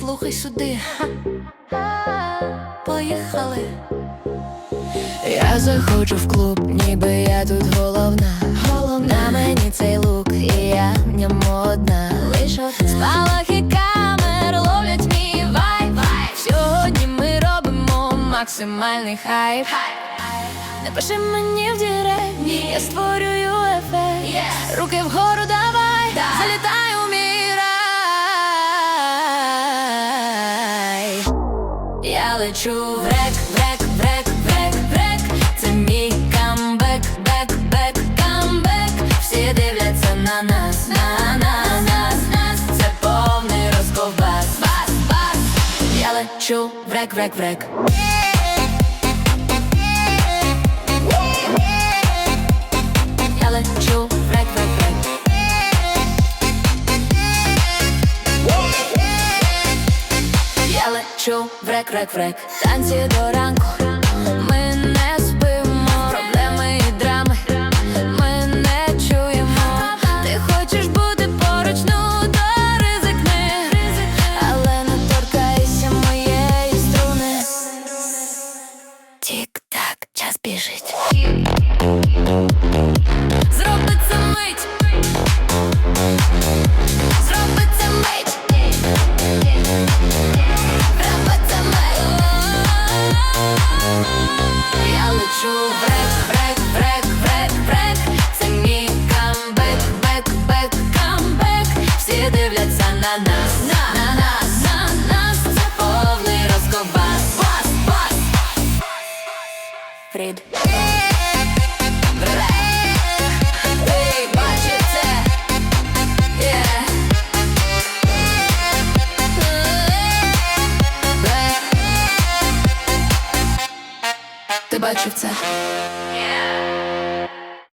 Слухай сюди. Поїхали. Я заходжу в клуб, ніби я тут головна. Головна мені цей лук, і я в ньому одна. Лиш одна. Спалахи камер ловлять мій вайб. Сьогодні ми робимо максимальний хайп. Не пиши мені в дірект, я створюю ефект. Руки вгору Я лечу в рек, в рек, в рек, в рек, в рек. Це мій камбек, бек, бек, камбек. Всі дивляться на нас, на нас, нас, нас. Це повний розковбас, бас, бас. Я лечу в рек, в Я лечу в рек, рек, в рек Танці до ранку. Ми не спимо. Проблеми і драми. Ми не чуємо. Ти хочеш бути поруч, ну то ризикни. Але не торкайся моєї струни. Тік-так, час біжить на нас, на, на нас, на нас Це повний розкобас, бас, бас Фрід Ти бачив це?